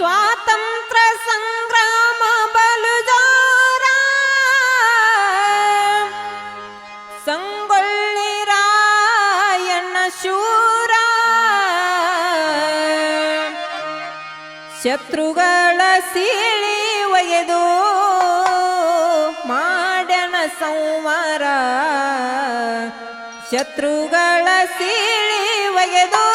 ಸ್ವಾತಂತ್ರ್ಯ ಸಂಗ್ರಾಮ ಬಲುಜಾರ. ಸಂಗೊಳ್ಳಿರಾಯಣ್ಣ ಶೂರ. ಶತ್ರುಗಳ ಸೀಳಿ ಒಗೆದು ಮಾಡಣ ಸಂವಾರ. ಶತ್ರುಗಳ ಸೀಳಿ ಒಗೆದು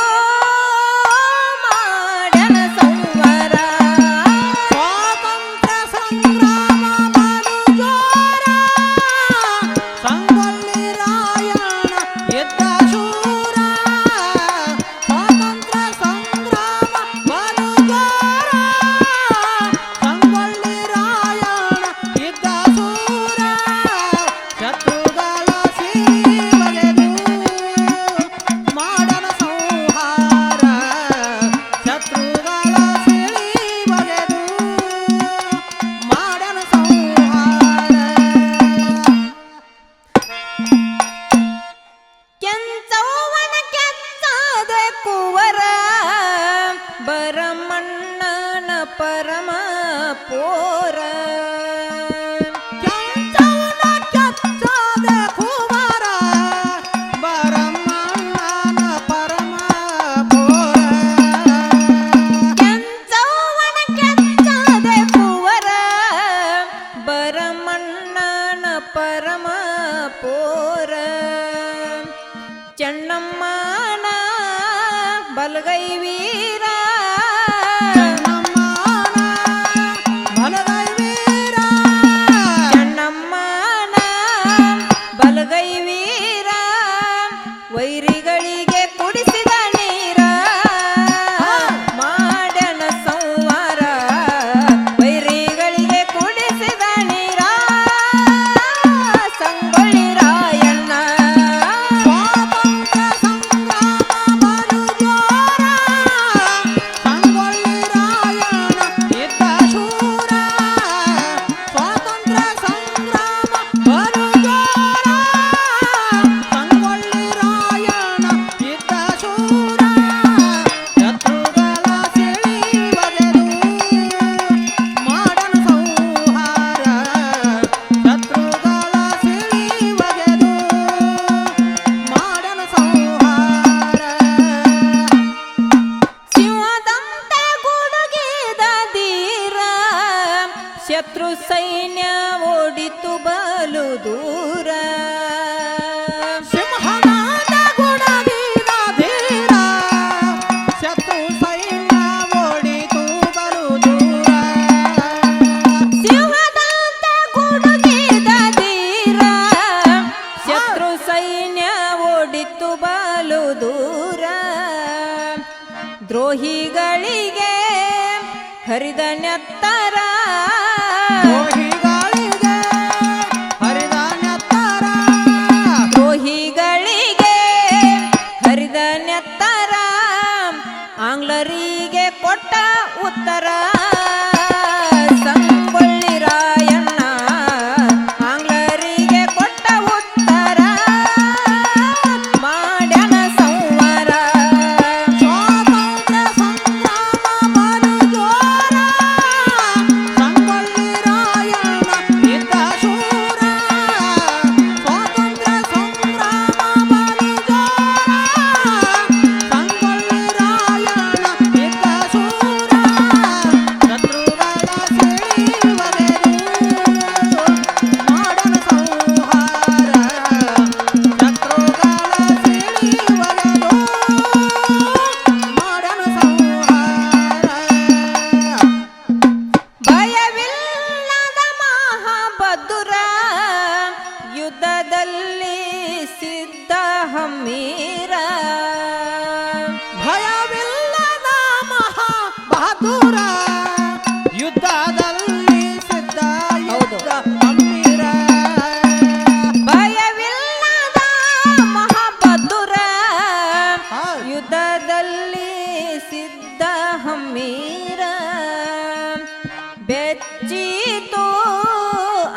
जी तो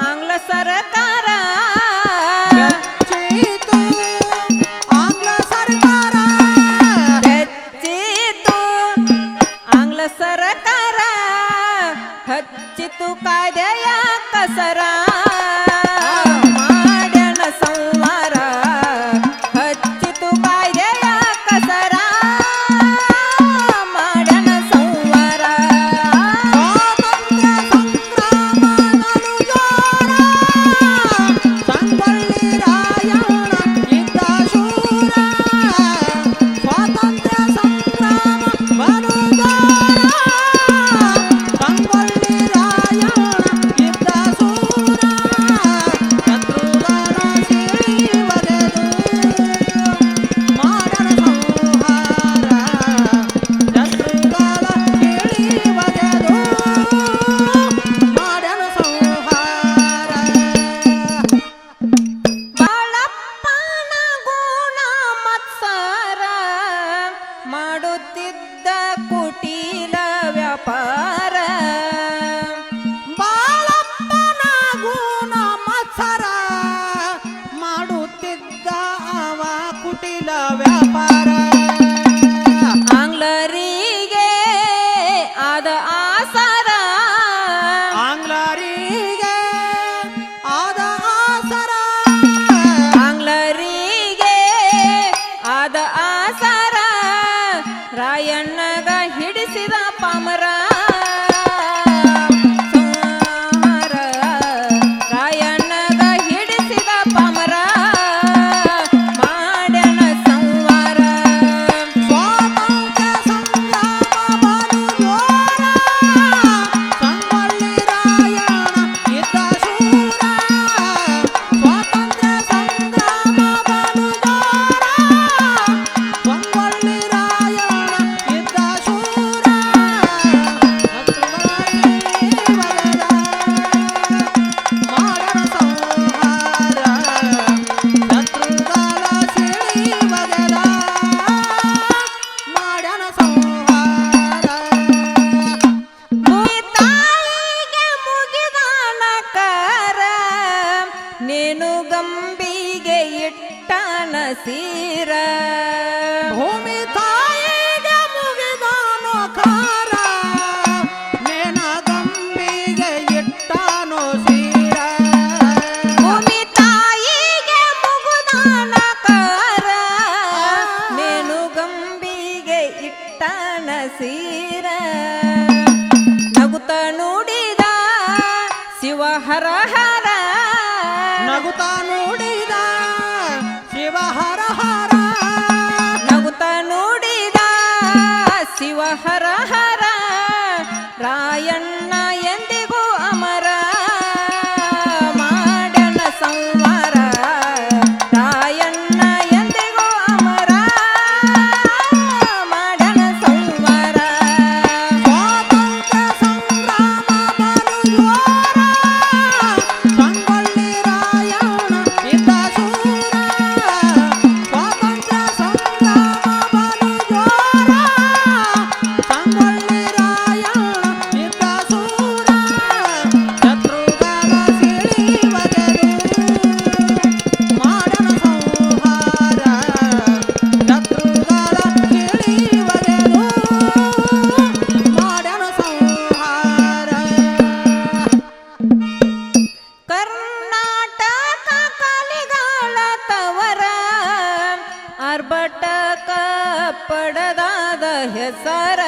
आंग्ल सरकार ಮನಸೀರ ಭೂಮಿ ತಾಯಿಗೆ ಮುಗಿದಾನೋ ಕಾರ ಮೇನದಂಬಿಗೆ ಇಟ್ಟಾನೋ ಸೀರ ಭೂಮಿ ತಾಯಿಗೆ ಮುಗುದಾನ ಕಾರ ಮೇನು ಗಂಬಿಗೆ ಇಟ್ಟಾನ ಸೀರ ನಗುತ ನುಡಿದ ಶಿವ ಹರ ಹರ. ನಗುತ್ತ ನೋಡಿ ನಾಟಕ ಪಡದಾದ ಹೆಸರ.